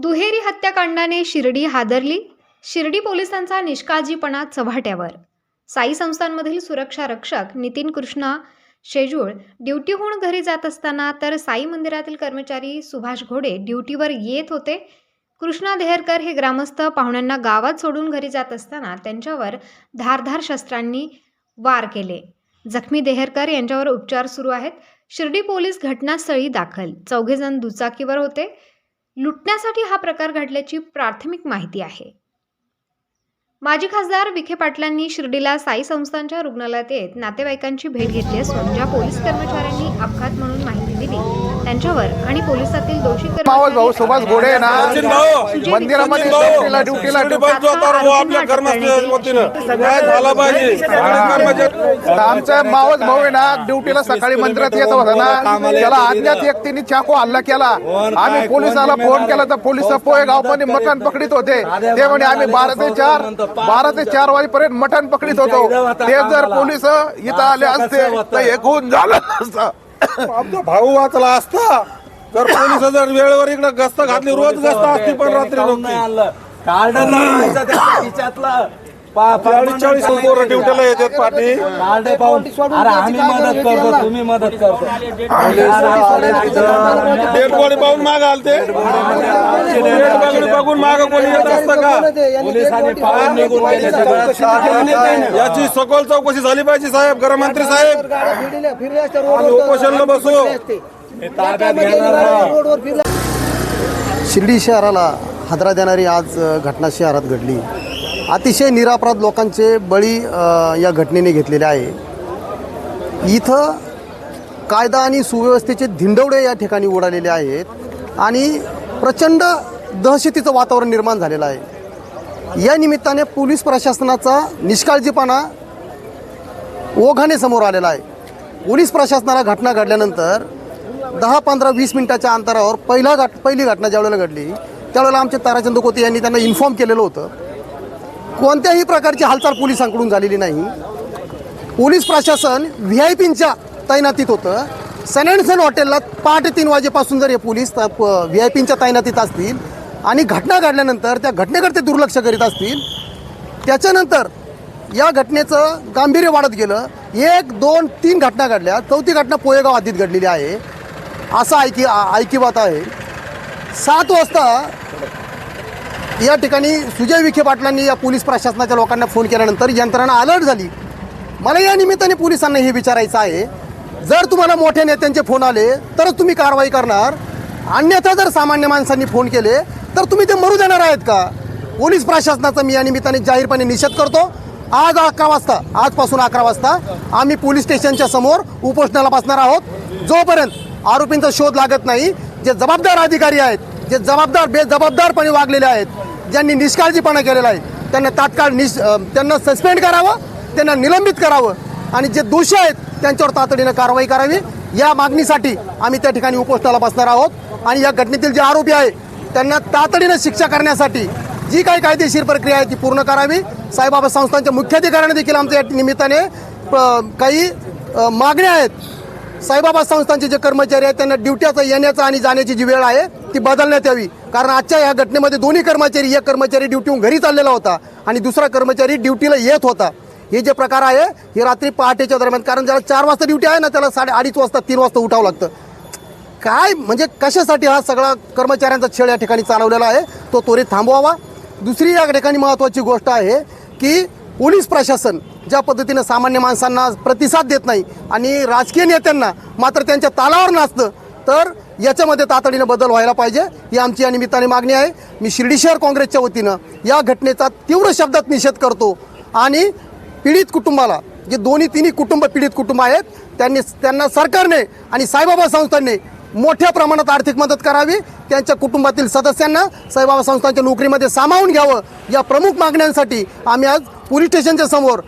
दुहेरी हत्याकांडाने शिर्डी हादरली. शिर्डी पोलिसांचा निष्काळजीपणा चव्हाट्यावर. साई संस्थांमधील सुरक्षा रक्षक नितीन कृष्णा शेजूळ ड्युटीहून घरी जात असताना तर साई मंदिरातील कर्मचारी सुभाष घोडे ड्युटीवर येत होते. कृष्णा देहरकर हे ग्रामस्थ पाहुण्यांना गावात सोडून घरी जात असताना त्यांच्यावर धारधार शस्त्रांनी वार केले. जखमी देहरकर यांच्यावर उपचार सुरू आहेत. शिर्डी पोलीस घटनास्थळी दाखल. चौघेजण दुचाकीवर होते. लुटण्यासाठी हा प्रकार घडल्याची प्राथमिक माहिती आहे. माजी खासदार विखे पाटलांनी शिर्डीला साई संस्थांच्या रुग्णालयात येत नातेवाईकांची भेट घेतली असून ज्या पोलीस कर्मचाऱ्यांनी अपघात म्हणून माहिती दिली त्यांच्यावर आणि पोलिसातील दोषी भाऊ आहे ना? ड्युटीला आमचा मावस भाऊ! आहे ना सकाळी मंदिरात येत होता ना त्याला अज्ञात व्यक्तीने चाकू हल्ला केला. आम्ही पोलिसाला फोन केला तर पोलीस पोहे गावमध्ये मटण पकडीत होते. ते म्हणे आम्ही बारा ते चार बारा ते चार वाजेपर्यंत मटण पकडीत होतो. ते जर पोलीस इथं आले असते तर हे खून झालं नसतं आमचा भाऊ वाचला असता. जर पोलीस जर वेळेवर इकडे गस्त घातली रोज गस्त असती पण रात्री कार्ड चाळीस चाळीस पोरं ड्युटीला येतात पाठी. कार्ड पाहून अरे आम्ही मदत करतो तुम्ही मदत करतो. डेड बॉडी पाहून माग आलते. डेड बॉडी बघून माग कोणी येत असतं का? पोलिसांनी पाहून निघून गेले. सगळं. याची सखोल चौकशी झाली पाहिजे साहेब गृहमंत्री साहेब. आम्ही उपोषणला बसू. ताब्यात घेणार नाही. शिर्डी शहराला हादरा देणारी आज अ, घटना शहरात घडली अतिशय निरापराध लोकांचे बळी या घटनेने घेतलेले आहे. इथं कायदा आणि सुव्यवस्थेचे धिंडवडे या ठिकाणी उडालेले आहेत आणि प्रचंड दहशतीचं वातावरण निर्माण झालेलं आहे. या निमित्ताने पोलीस प्रशासनाचा निष्काळजीपणा ओघाने समोर आलेला आहे. पोलीस प्रशासनाला घटना घडल्यानंतर दहा पंधरा वीस मिनिटाच्या अंतरावर पहिला घट पहिली घटना ज्यावेळेला घडली त्यावेळेला आमचे ताराचंद कोते यांनी त्यांना इन्फॉर्म केलेलं होतं. कोणत्याही प्रकारची हालचाल पोलिसांकडून झालेली नाही. पोलीस प्रशासन व्ही आय पींच्या तैनातीत होतं. सन अँड सन हॉटेलला पहाटे तीन वाजेपासून जर हे पोलीस व्ही आय पींच्या तैनातीत असतील आणि घटना घडल्यानंतर त्या घटनेकडे ते दुर्लक्ष करीत असतील त्याच्यानंतर या घटनेचं गांभीर्य वाढत गेलं. एक दोन तीन घटना घडल्या. चौथी घटना पोयेगाव आधीत घडलेली आहे. असं ऐकी ऐकिवात बात आहे. सात वाजता या ठिकाणी सुजय विखे पाटलांनी या पोलीस प्रशासनाच्या लोकांना फोन केल्यानंतर यंत्रणा अलर्ट झाली. मला या निमित्ताने पोलिसांना हे विचारायचं आहे. जर तुम्हाला मोठ्या नेत्यांचे फोन आले तरच तुम्ही कारवाई करणार. अन्यथा जर सामान्य माणसांनी फोन केले तर तुम्ही ते मरू देणार आहेत का? पोलीस प्रशासनाचा मी या निमित्ताने जाहीरपणे निषेध करतो. आज अकरा वाजता आजपासून अकरा वाजता आम्ही पोलीस स्टेशनच्या समोर उपोषणाला बसणार आहोत. जोपर्यंत आरोपींचा शोध लागत नाही जे जबाबदार अधिकारी आहेत जे जबाबदार बेजबाबदारपणे वागलेले आहेत ज्यांनी निष्काळजीपणा केलेला आहे त्यांना तात्काळ निश त्यांना सस्पेंड करावं त्यांना निलंबित करावं आणि जे दोषी आहेत त्यांच्यावर तातडीनं कारवाई करावी. या मागणीसाठी आम्ही त्या ठिकाणी उपोषणाला बसणार आहोत आणि या घटनेतील जे आरोपी आहे त्यांना तातडीनं शिक्षा करण्यासाठी जी काही कायदेशीर प्रक्रिया आहे ती पूर्ण करावी. साईबाबा संस्थांच्या मुख्याधिकाऱ्यांनी देखील आमच्या या निमित्ताने प- काही मागण्या आहेत. साईबाबा संस्थांचे जे कर्मचारी आहेत त्यांना ड्युट्याचा येण्याचा आणि जाण्याची जी वेळ आहे ती बदलण्यात यावी. कारण आजच्या या घटनेमध्ये दोन्ही कर्मचारी एक कर्मचारी ड्युटीहून घरी चाललेला होता आणि दुसरा कर्मचारी ड्युटीला येत होता. हे जे प्रकार आहे हे रात्री पहाटेच्या दरम्यान कारण ज्याला चार वाजता ड्युटी आहे ना त्याला साडे अडीच वाजता तीन वाजता उठावं लागतं. काय म्हणजे कशासाठी हा सगळा कर्मचाऱ्यांचा छळ या ठिकाणी चालवलेला आहे तो त्वरित थांबवावा. दुसरी या ठिकाणी महत्त्वाची गोष्ट आहे की पोलीस प्रशासन ज्या पद्धतीनं सामान्य माणसांना प्रतिसाद देत नाही आणि राजकीय नेत्यांना मात्र त्यांच्या तालावर नाचतं तर याच्यामध्ये तातडीनं बदल व्हायला पाहिजे. ही आमची या निमित्ताने मागणी आहे. मी शिर्डी शहर काँग्रेसच्या वतीनं या घटनेचा तीव्र शब्दात निषेध करतो आणि पीडित कुटुंबाला जे दोन्ही तिन्ही कुटुंब पीडित कुटुंब आहेत त्यांनी त्यांना सरकारने आणि साईबाबा संस्थांनी मोठ्या प्रमाणात आर्थिक मदत करावी. त्यांच्या कुटुंबातील सदस्यांना साईबाबा संस्थांच्या नोकरीमध्ये सामावून घ्यावं. या प्रमुख मागण्यांसाठी आम्ही आज पोलीस स्टेशनच्या समोर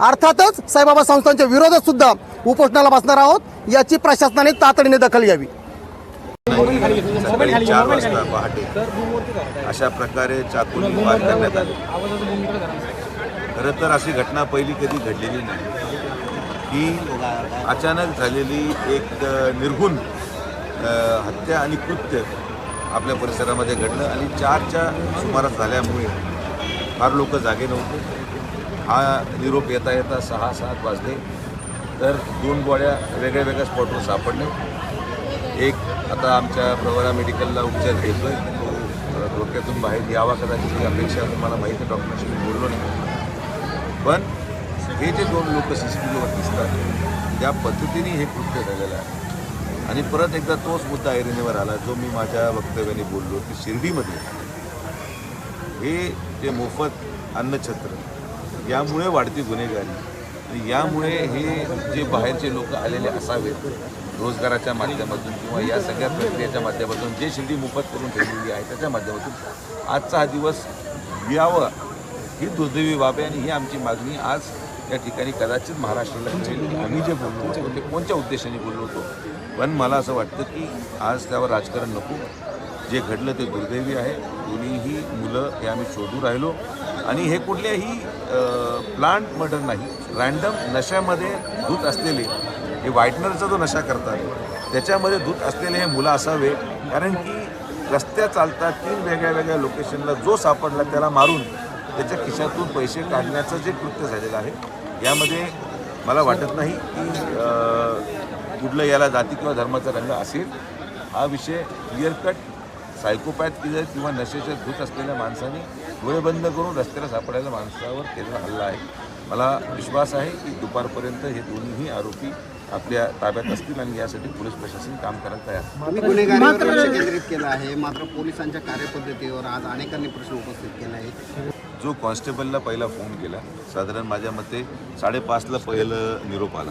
अर्थातच साईबाबा संस्थांच्या विरोधात सुद्धा उपोषणाला बसणार आहोत. याची प्रशासनाने तातडीने दखल घ्यावी. सकाळी चार वाजता पहाटे. अशा प्रकारे चाकून वार करण्यात आले. खरं तर अशी घटना पहिली कधी घडलेली नाही. ही अचानक झालेली एक अ, हत्या आणि कृत्य आपल्या परिसरामध्ये घडलं आणि चारच्या सुमारास झाल्यामुळे फार लोक जागे नव्हते. हा निरोप येता येता सहा सात वाजले. तर दोन गोळ्या वेगळ्या वेगळ्या स्पॉटवर सापडल्या एक आता आमच्या प्रवरा मेडिकलला उपचार घेतोय. तो धोक्यातून बाहेर यावा कदाचित ही अपेक्षा तुम्हाला माहीत माहिती आहे मी बोललो नाही. पण हे जे दोन लोक सी सी टीव्हीवर दिसतात त्या पद्धतीने हे कृत्य झालेलं आहे. आणि परत एकदा तोच मुद्दा ऐरणीवर आला जो मी माझ्या वक्तव्याने बोललो की शिर्डीमध्ये हे जे मोफत अन्नछत्र यामुळे वाढती गुन्हेगारी यामुळे हे जे बाहेरचे लोक आलेले असावेत रोजगाराच्या माध्यमातून किंवा या सगळ्या प्रक्रियेच्या माध्यमातून जे शिंदी मोफत करून ठेवलेली आहे त्याच्या माध्यमातून आजचा हा दिवस यावं ही दुर्दैवी बाब आहे आणि ही आमची मागणी आज या ठिकाणी कदाचित महाराष्ट्राला कळेल आम्ही जे बोललो होतो ते कोणत्या उद्देशाने बोललो होतो? पण मला असं वाटतं की आज त्यावर राजकारण नको. जे घडलं ते दुर्दैवी आहे. दोन्हीही मुलं हे आम्ही शोधू राहिलो. आणि हे कुठल्याही प्लांट मर्डर नाही. रँडम नशामध्ये धूत असलेले हे व्हाईटनरचा जो नशा करतात त्याच्यामध्ये धूत असलेले हे मुलं असावे कारण की रस्त्या चालतात तीन वेगळ्या वेगळ्या लोकेशनला जो सापडला त्याला मारून त्याच्या खिशातून पैसे काढण्याचं जे कृत्य झालेलं आहे यामध्ये मला वाटत नाही की कुठलं याला जाती किंवा धर्माचा रंग असेल. हा विषय क्लिअर कट सायकोपॅथ किंवा किंवा नशेचे धूत असलेल्या माणसाने डोळे बंद करून रस्त्याला सापडायला माणसावर केलेला हल्ला आहे. मला विश्वास आहे की दुपारपर्यंत हे दोन्हीही आरोपी आपल्या ताब्यात असतील आणि यासाठी पोलीस प्रशासन काम करायला तयार गुन्हेगारीवर लक्ष केंद्रित केलं आहे. मात्र पोलिसांच्या कार्यपद्धतीवर आज अनेकांनी प्रश्न उपस्थित केला आहे जो कॉन्स्टेबलला पहिला फोन केला साधारण माझ्या मते साडेपाचला पहिलं निरोप आला.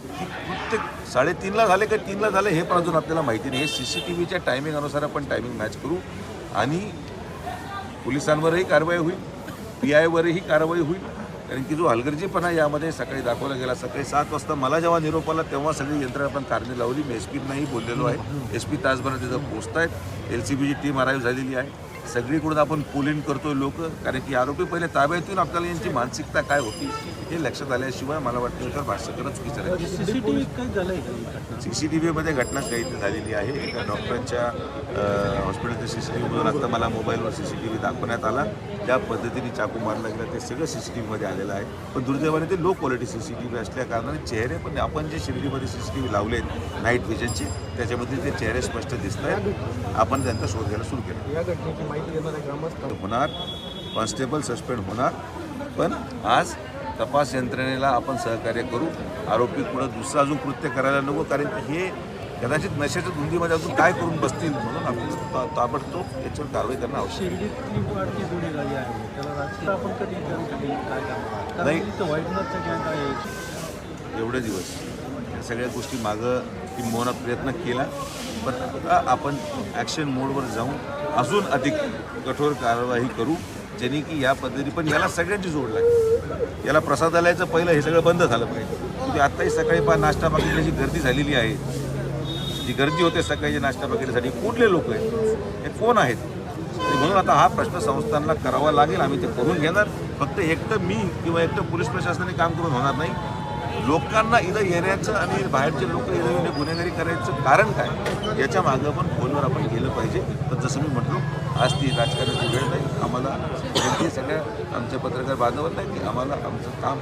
की प्रत्येक साडेतीनला झाले का तीनला झाले हे पण अजून आपल्याला माहिती नाही. हे सी सी टी व्हीच्या टायमिंगानुसार आपण टायमिंग मॅच करू आणि पोलिसांवरही कारवाई होईल पी आयवरही कारवाई होईल. कारण की जो हलगर्जीपणा यामध्ये सकाळी दाखवला गेला. सकाळी सात वाजता मला जेव्हा निरोप आला तेव्हा सगळी यंत्रणा आपण कारणी लावली. मी एस पींनाही बोललेलो आहे. एस पी तासभरात तिथं पोचत आहेत एल सी बीची टीम अराईव्ह झालेली आहे. सगळीकडून आपण पोलिंग करतोय लोक कारण की आरोपी पहिले ताब्यात येऊन आपल्याला यांची मानसिकता काय होती हे लक्षात आल्याशिवाय मला वाटतं याच्यावर भाष्य करणं चुकीचं सी सी टी व्हीमध्ये घटना कैद झालेली आहे. एका डॉक्टरांच्या हॉस्पिटलच्या सी सी टी व्हीमधून आता मला मोबाईलवर सी सी टी व्ही दाखवण्यात आला. त्या पद्धतीने चाकू मारला गेला ते सगळं सी सी टी व्हीमध्ये आलेलं आहे. पण दुर्दैवाने ते low quality C C T V असल्या कारणाने चेहरे पण आपण जे शिर्डीमध्ये सी सी टी व्ही लावलेत नाईट व्हिजनचे त्याच्यामध्ये ते चेहरे स्पष्ट दिसत आहेत. आपण त्यांचा शोध घ्यायला सुरू केला. होणार कॉन्स्टेबल सस्पेंड होणार पण आज तपास यंत्रणेला आपण सहकार्य करू आरोपी पुढं दुसरं अजून कृत्य करायला नको कारण की हे कदाचित नशेच्या धुंदीमध्ये अजून काय करून बसतील म्हणून आपण ताबडतोब याच्यावर कारवाई करणं आवश्यक आहे. नाही. एवढे दिवस. या सगळ्या गोष्टी मागं किंबहुना प्रयत्न केला पण आता आपण ॲक्शन मोडवर जाऊन अजून अधिक कठोर कारवाई करू ज्यांनी की या पद्धती पण याला सगळ्यांची जोड लागेल. याला प्रसादालयाचं पहिलं हे सगळं बंद झालं पाहिजे. म्हणजे आत्ताही सकाळी पहा नाश्ता मागितल्याची गर्दी झालेली आहे जी गर्दी होते सकाळी नाश्ता पाकिटसाठी कुठले लोक आहेत? हे कोण आहेत? म्हणून आता हा प्रश्न संस्थांना करावा लागेल. आम्ही ते करून घेणार. फक्त एकटं मी किंवा एकटं पोलीस प्रशासनाने काम करून होणार नाही. लोकांना इथं येण्याचं आणि बाहेरचे लोक इथं येऊन गुन्हेगारी करायचं कारण काय? याच्या मागं पण फोनवर आपण गेलं पाहिजे. पण जसं मी म्हटलो आज ती राजकारणाची वेळ नाही. आम्हाला आहे सगळ्या आमच्या पत्रकार बांधवांना की आम्हाला आमचं काम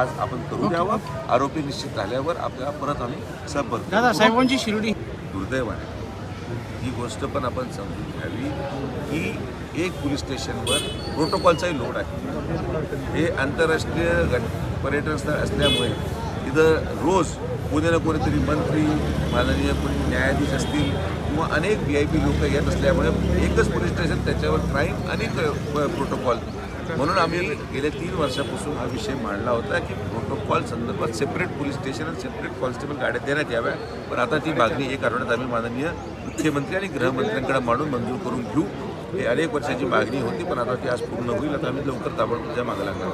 आज आपण करू द्यावं. आरोपी निश्चित झाल्यावर आपल्याला परत आम्ही संपर्क दादा साहेबांची शिर्डी. दुर्दैवाने. ही गोष्ट पण आपण समजून घ्यावी की एक पोलीस स्टेशनवर प्रोटोकॉलचाही लोड आहे. हे आंतरराष्ट्रीय पर्यटन स्थळ असल्यामुळे इथं रोज कोणी ना कोणीतरी मंत्री माननीय कोणी न्यायाधीश असतील किंवा अनेक व्ही आय पी लोक येत असल्यामुळे एकच पोलीस स्टेशन त्याच्यावर क्राईम आणि प्रोटोकॉल म्हणून आम्ही गेल्या तीन वर्षापासून हा विषय मांडला होता की प्रोटोकॉल संदर्भात सेपरेट पोलीस स्टेशन आणि सेपरेट कॉन्स्टेबल गाड्या देण्यात याव्या. पण आता ती मागणी एक आठवड्यात आम्ही माननीय मुख्यमंत्री आणि गृहमंत्र्यांकडे मांडून मंजूर करून घेऊ. ही अनेक वर्षाची मागणी होती पण आता ती आज पूर्ण होईल. आता आम्ही लवकर ताबडतोब त्या मागायला लागणार